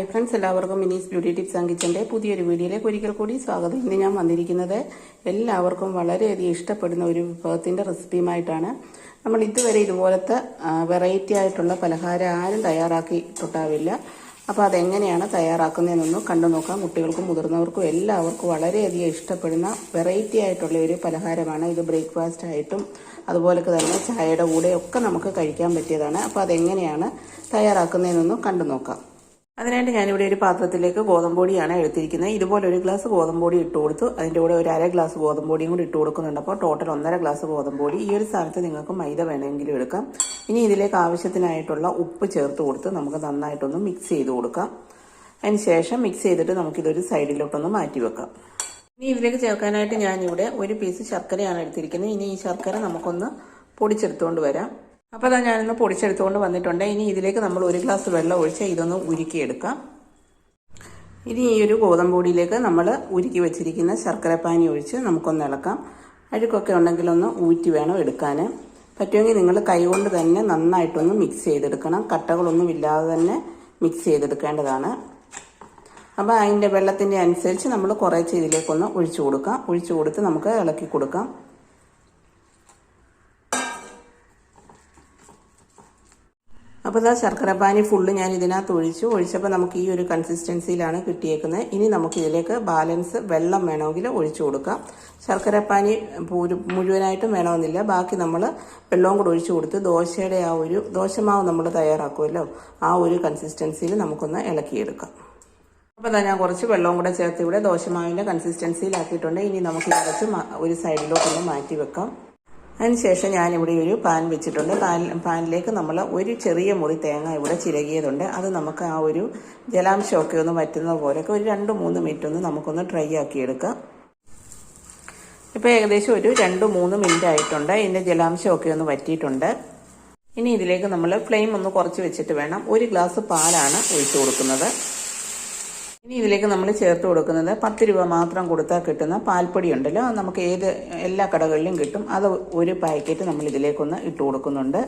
Hi friends എല്ലാവർക്കും Mini's beauty tips and കിച്ചന്റെ പുതിയൊരു വീഡിയോയിലേക്ക് ഒരിക്കൽ കൂടി സ്വാഗതം. ഇന്ന് ഞാൻ വന്നിരിക്കുന്നത് എല്ലാവർക്കും വളരെയധികം ഇഷ്ടപ്പെടുന്ന ഒരു വിഭവത്തിന്റെ റെസിപ്പിയുമായിട്ടാണ്. നമ്മൾ ഇതുവരെ ഇതുപോലത്തെ വെറൈറ്റി ആയിട്ടുള്ള പലഹാരം ആരും തയ്യാറാക്കിയിട്ടുണ്ടാവില്ല. അപ്പോൾ അതെങ്ങനെയാണ് തയ്യാറാക്കുന്നതെന്നൊന്ന് കണ്ടു നോക്കാം. കുട്ടികൾക്കും മുതിർന്നവർക്കും എല്ലാവർക്കും വളരെയധികം ഇഷ്ടപ്പെടുന്ന വെറൈറ്റി ആയിട്ടുള്ള ഒരു പലഹാരമാണ്. ഇത് ബ്രേക്ക്ഫാസ്റ്റ് ആയിട്ടും അതുപോലെ തന്നെ ചായയുടെ കൂടെ ഒക്കെ നമുക്ക് കഴിക്കാൻ പറ്റിയതാണ്. അപ്പോൾ അതെങ്ങനെയാണ് തയ്യാറാക്കുന്നതെന്നൊന്ന് കണ്ടു നോക്കാം. അതിനായിട്ട് ഞാനിവിടെ ഒരു പാത്രത്തിലേക്ക് ഗോതമ്പൊടിയാണ് എടുത്തിരിക്കുന്നത്. ഇതുപോലെ ഒരു ഗ്ലാസ് ഗോതമ്പൊടി ഇട്ട് കൊടുത്തു. അതിന്റെ കൂടെ ഒരു അര ഗ്ലാസ് ഗോതമ്പൊടിയും കൂടി ഇട്ട് കൊടുക്കുന്നുണ്ട്. അപ്പോൾ ടോട്ടൽ ഒന്നര ഗ്ലാസ് ഗോതമ്പൊടി ഈ ഒരു സ്ഥാനത്ത് നിങ്ങൾക്ക് മൈദ വേണമെങ്കിലും എടുക്കാം. ഇനി ഇതിലേക്ക് ആവശ്യത്തിനായിട്ടുള്ള ഉപ്പ് ചേർത്ത് കൊടുത്ത് നമുക്ക് നന്നായിട്ടൊന്ന് മിക്സ് ചെയ്ത് കൊടുക്കാം. അതിന് ശേഷം മിക്സ് ചെയ്തിട്ട് നമുക്കിതൊരു സൈഡിലോട്ടൊന്ന് മാറ്റി വെക്കാം. ഇനി ഇതിലേക്ക് ചേർക്കാനായിട്ട് ഞാനിവിടെ ഒരു പീസ് ശർക്കരയാണ് എടുത്തിരിക്കുന്നത്. ഇനി ഈ ശർക്കര നമുക്കൊന്ന് പൊടിച്ചെടുത്തുകൊണ്ട് വരാം. അപ്പോൾ അതാ ഞാനൊന്ന് പൊടിച്ചെടുത്തുകൊണ്ട് വന്നിട്ടുണ്ട്. ഇനി ഇതിലേക്ക് നമ്മൾ ഒരു ഗ്ലാസ് വെള്ളം ഒഴിച്ച് ഇതൊന്ന് ഉരുക്കിയെടുക്കാം. ഇനി ഈ ഒരു ഗോതമ്പൊടിയിലേക്ക് നമ്മൾ ഉരുക്കി വെച്ചിരിക്കുന്ന ശർക്കര പാനി ഒഴിച്ച് നമുക്കൊന്ന് ഇളക്കാം. അഴുക്കൊക്കെ ഉണ്ടെങ്കിൽ ഒന്ന് ഊറ്റി വേണം എടുക്കാൻ പറ്റുമെങ്കിൽ നിങ്ങൾ കൈകൊണ്ട് തന്നെ നന്നായിട്ടൊന്ന് മിക്സ് ചെയ്തെടുക്കണം. കട്ടകളൊന്നും ഇല്ലാതെ തന്നെ മിക്സ് ചെയ്തെടുക്കേണ്ടതാണ്. അപ്പോൾ അതിന്റെ വെള്ളത്തിന്റെ അനുസരിച്ച് നമ്മൾ കുറേശ്ശെ ഇതിലേക്കൊന്ന് ഒഴിച്ചു കൊടുക്കാം. ഒഴിച്ചു കൊടുത്ത് നമുക്ക് ഇളക്കി കൊടുക്കാം. അപ്പോൾ ഇതാ ശർക്കരപ്പാനി ഫുള്ള് ഞാൻ ഇതിനകത്ത് ഒഴിച്ചു. ഒഴിച്ചപ്പോൾ നമുക്ക് ഈ ഒരു കൺസിസ്റ്റൻസിയിലാണ് കിട്ടിയേക്കുന്നത്. ഇനി നമുക്ക് ഇതിലേക്ക് ബാലൻസ് വെള്ളം വേണമെങ്കിൽ ഒഴിച്ചു കൊടുക്കാം. ശർക്കരപ്പാനി മുഴുവനായിട്ടും വേണമെന്നില്ല. ബാക്കി നമ്മൾ വെള്ളവും കൂടെ ഒഴിച്ചു കൊടുത്ത് ദോശയുടെ ആ ഒരു ദോശമാവ് നമ്മൾ തയ്യാറാക്കുമല്ലോ. ആ ഒരു കൺസിസ്റ്റൻസിയിൽ നമുക്കൊന്ന് ഇളക്കിയെടുക്കാം. അപ്പോൾ ഞാൻ കുറച്ച് വെള്ളവും കൂടെ ചേർത്ത് ഇവിടെ ദോശമാവിന്റെ കൺസിസ്റ്റൻസിയിലാക്കിയിട്ടുണ്ട് ഇനി നമുക്ക് കുറച്ച് ഒരു സൈഡിലോട്ടൊന്ന് മാറ്റി വെക്കാം അതിനുശേഷം ഞാനിവിടെ ഒരു പാൻ വെച്ചിട്ടുണ്ട്. പാൻ പാനിലേക്ക് നമ്മൾ ഒരു ചെറിയ മുറി തേങ്ങ ഇവിടെ ചിരകിയതുണ്ട്. അത് നമുക്ക് ആ ഒരു ജലാംശമൊക്കെ ഒന്ന് പറ്റുന്ന പോലെയൊക്കെ ഒരു രണ്ട് മൂന്ന് മിനിറ്റ് ഒന്ന് നമുക്കൊന്ന് ഡ്രൈ ആക്കി എടുക്കാം. ഇപ്പോൾ ഏകദേശം ഒരു രണ്ട് മൂന്ന് മിനിറ്റ് ആയിട്ടുണ്ട്. ഇതിന്റെ ജലാംശമൊക്കെ ഒന്ന് വറ്റിയിട്ടുണ്ട്. ഇനി ഇതിലേക്ക് നമ്മൾ ഫ്ലെയിം ഒന്ന് കുറച്ച് വെച്ചിട്ട് വേണം. ഒരു ഗ്ലാസ് പാലാണ് ഒഴിച്ചു കൊടുക്കുന്നത്. ഇനി ഇതിലേക്ക് നമ്മൾ ചേർത്ത് കൊടുക്കുന്നത് പത്ത് രൂപ മാത്രം കൊടുത്താൽ കിട്ടുന്ന പാൽപ്പൊടി ഉണ്ടല്ലോ. നമുക്ക് ഏത് എല്ലാ കടകളിലും കിട്ടും. അത് ഒരു പാക്കറ്റ് നമ്മൾ ഇതിലേക്കൊന്ന് ഇട്ട് കൊടുക്കുന്നുണ്ട്.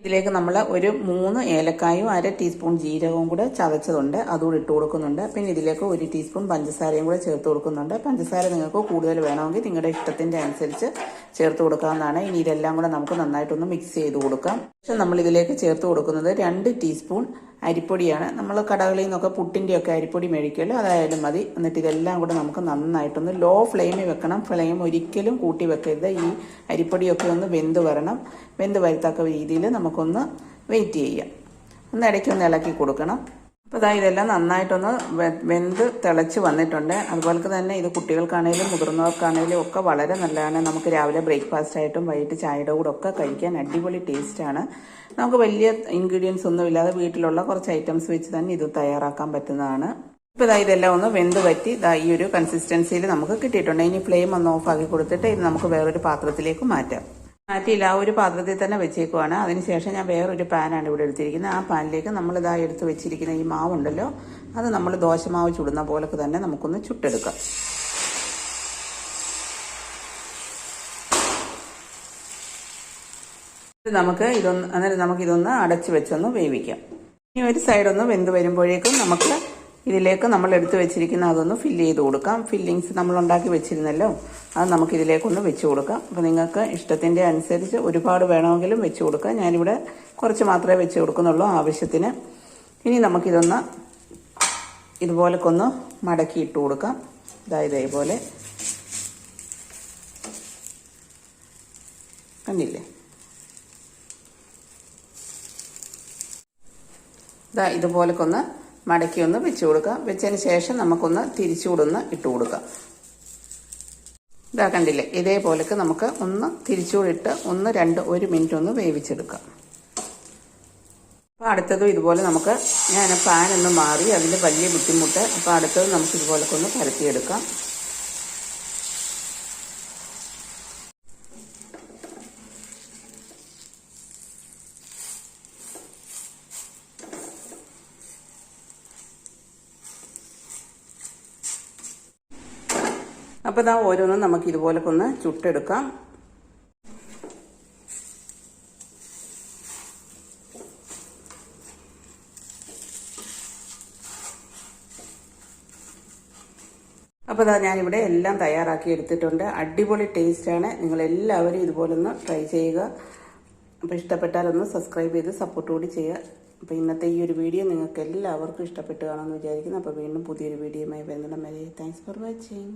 ഇതിലേക്ക് നമ്മൾ ഒരു മൂന്ന് ഏലക്കായും അര ടീസ്പൂൺ ജീരകവും കൂടെ ചതച്ചതുണ്ട്. അതുകൂടി ഇട്ട് കൊടുക്കുന്നുണ്ട്. പിന്നെ ഇതിലേക്ക് ഒരു ടീസ്പൂൺ പഞ്ചസാരയും കൂടെ ചേർത്ത് കൊടുക്കുന്നുണ്ട്. പഞ്ചസാര നിങ്ങൾക്ക് കൂടുതൽ വേണമെങ്കിൽ നിങ്ങളുടെ ഇഷ്ടത്തിന്റെ അനുസരിച്ച് ചേർത്ത് കൊടുക്കാവുന്നതാണ്. ഇനി ഇതെല്ലാം കൂടെ നമുക്ക് നന്നായിട്ടൊന്ന് മിക്സ് ചെയ്ത് കൊടുക്കാം. പക്ഷെ നമ്മൾ ഇതിലേക്ക് ചേർത്ത് കൊടുക്കുന്നത് രണ്ട് ടീസ്പൂൺ അരിപ്പൊടിയാണ്. നമ്മൾ കടകളിൽ നിന്നൊക്കെ പുട്ടിന്റെയൊക്കെ അരിപ്പൊടി മേടിക്കുമല്ലോ അതായാലും മതി. എന്നിട്ട് ഇതെല്ലാം കൂടെ നമുക്ക് നന്നായിട്ടൊന്ന് ലോ ഫ്ലെയിമിൽ വെക്കണം. ഫ്ലെയിം ഒരിക്കലും കൂട്ടി വെക്കരുത്. ഈ അരിപ്പൊടിയൊക്കെ ഒന്ന് വെന്ത് വരണം. വെന്ത് വരുത്തക്ക രീതിയിൽ നമുക്കൊന്ന് വെയിറ്റ് ചെയ്യാം. ഒന്ന് ഇടയ്ക്കൊന്ന് ഇളക്കി കൊടുക്കണം. അപ്പോൾ ഇതാ ഇതെല്ലാം നന്നായിട്ടൊന്ന് വെന്ത് തിളച്ച് വന്നിട്ടുണ്ട്. അതുപോലെ തന്നെ ഇത് കുട്ടികൾക്കാണേലും മുതിർന്നവർക്കാണേലും ഒക്കെ വളരെ നല്ലതാണ്. നമുക്ക് രാവിലെ ബ്രേക്ക്ഫാസ്റ്റ് ആയിട്ടും വൈകിട്ട് ചായയുടെ കൂടെ ഒക്കെ കഴിക്കാൻ അടിപൊളി ടേസ്റ്റാണ് നമുക്ക് വലിയ ഇൻഗ്രീഡിയൻസ് ഒന്നും ഇല്ലാതെ വീട്ടിലുള്ള കുറച്ച് ഐറ്റംസ് വെച്ച് തന്നെ ഇത് തയ്യാറാക്കാൻ പറ്റുന്നതാണ്. ഇപ്പോൾ ഇതാ ഇതെല്ലാം ഒന്ന് വെന്ത് പറ്റി ഇതാ ഈ ഒരു കൺസിസ്റ്റൻസിയിൽ നമുക്ക് കിട്ടിയിട്ടുണ്ട്. ഇനി ഫ്ലെയിം ഒന്ന് ഓഫ് ആക്കി കൊടുത്തിട്ട് ഇത് നമുക്ക് വേറൊരു പാത്രത്തിലേക്ക് മാറ്റാം. മാറ്റിയില്ല. ആ ഒരു പാത്രത്തിൽ തന്നെ വെച്ചേക്കുവാണ്. അതിനുശേഷം ഞാൻ വേറൊരു പാനാണ് ഇവിടെ എടുത്തിരിക്കുന്നത്. ആ പാനിലേക്ക് നമ്മൾ ഇതാ എടുത്ത് വെച്ചിരിക്കുന്ന ഈ മാവുണ്ടല്ലോ അത് നമ്മൾ ദോശമാവ് ചുടുന്ന പോലൊക്കെ തന്നെ നമുക്കൊന്ന് ചുട്ടെടുക്കാം. നമുക്ക് ഇതൊന്ന് അന്നേരം നമുക്ക് ഇതൊന്ന് അടച്ചു വെച്ചൊന്ന് വേവിക്കാം. ഇനി ഒരു സൈഡൊന്ന് വെന്ത് വരുമ്പോഴേക്കും നമുക്ക് ഇതിലേക്ക് നമ്മൾ എടുത്തു വെച്ചിരിക്കുന്ന അതൊന്ന് ഫില്ല് ചെയ്ത് കൊടുക്കാം. ഫില്ലിങ്സ് നമ്മൾ ഉണ്ടാക്കി വെച്ചിരുന്നല്ലോ. അത് നമുക്ക് ഇതിലേക്കൊന്ന് വെച്ച് കൊടുക്കാം. അപ്പോൾ നിങ്ങൾക്ക് ഇഷ്ടത്തിന്റെ അനുസരിച്ച് ഒരുപാട് വേണമെങ്കിലും വെച്ച് കൊടുക്കാം. ഞാനിവിടെ കുറച്ച് മാത്രമേ വെച്ച് കൊടുക്കുന്നുള്ളൂ ആവശ്യത്തിന്. ഇനി നമുക്കിതൊന്ന് ഇതുപോലൊക്കൊന്ന് മടക്കി ഇട്ട് കൊടുക്കാം. അതായത് ഇതേപോലെ. കണ്ടില്ലേ? ഇതാ ഇതുപോലൊക്കെ ഒന്ന് മടക്കി ഒന്ന് വെച്ച് കൊടുക്കാം വെച്ചതിന് ശേഷം നമുക്കൊന്ന് തിരിച്ചുകൂടൊന്ന് ഇട്ട് കൊടുക്കാം ഇതാ കണ്ടില്ലേ? ഇതേപോലൊക്കെ നമുക്ക് ഒന്ന് തിരിച്ചുകൂടിട്ട് ഒന്ന് രണ്ട് ഒരു മിനിറ്റ് ഒന്ന് വേവിച്ചെടുക്കാം. അപ്പോൾ അടുത്തതും ഇതുപോലെ നമുക്ക് ഞാൻ പാൻ ഒന്ന് മാറി അതിന്റെ വലിയ ബുദ്ധിമുട്ട്. അപ്പോൾ അടുത്തത് നമുക്ക് ഇതുപോലൊക്കെ ഒന്ന് പരത്തിയെടുക്കാം. അപ്പൊ ഇതാ ഓരോന്നും നമുക്ക് ഇതുപോലെ ഒന്ന് ചുട്ടെടുക്കാം. അപ്പോൾ ഇതാ ഞാനിവിടെ എല്ലാം തയ്യാറാക്കി എടുത്തിട്ടുണ്ട്. അടിപൊളി ടേസ്റ്റാണ് നിങ്ങൾ എല്ലാവരും ഇതുപോലൊന്ന് ട്രൈ ചെയ്യുക. അപ്പോൾ ഇഷ്ടപ്പെട്ടാലൊന്ന് സബ്സ്ക്രൈബ് ചെയ്ത് സപ്പോർട്ട് കൂടി ചെയ്യുക. അപ്പോൾ ഇന്നത്തെ ഈ ഒരു വീഡിയോ നിങ്ങൾക്ക് എല്ലാവർക്കും ഇഷ്ടപ്പെട്ടു കാണുമെന്ന് വിചാരിക്കുന്നു. അപ്പോൾ വീണ്ടും പുതിയൊരു വീഡിയോയുമായി ബന്ധം വരെ താങ്ക്സ് ഫോർ വാച്ചിങ്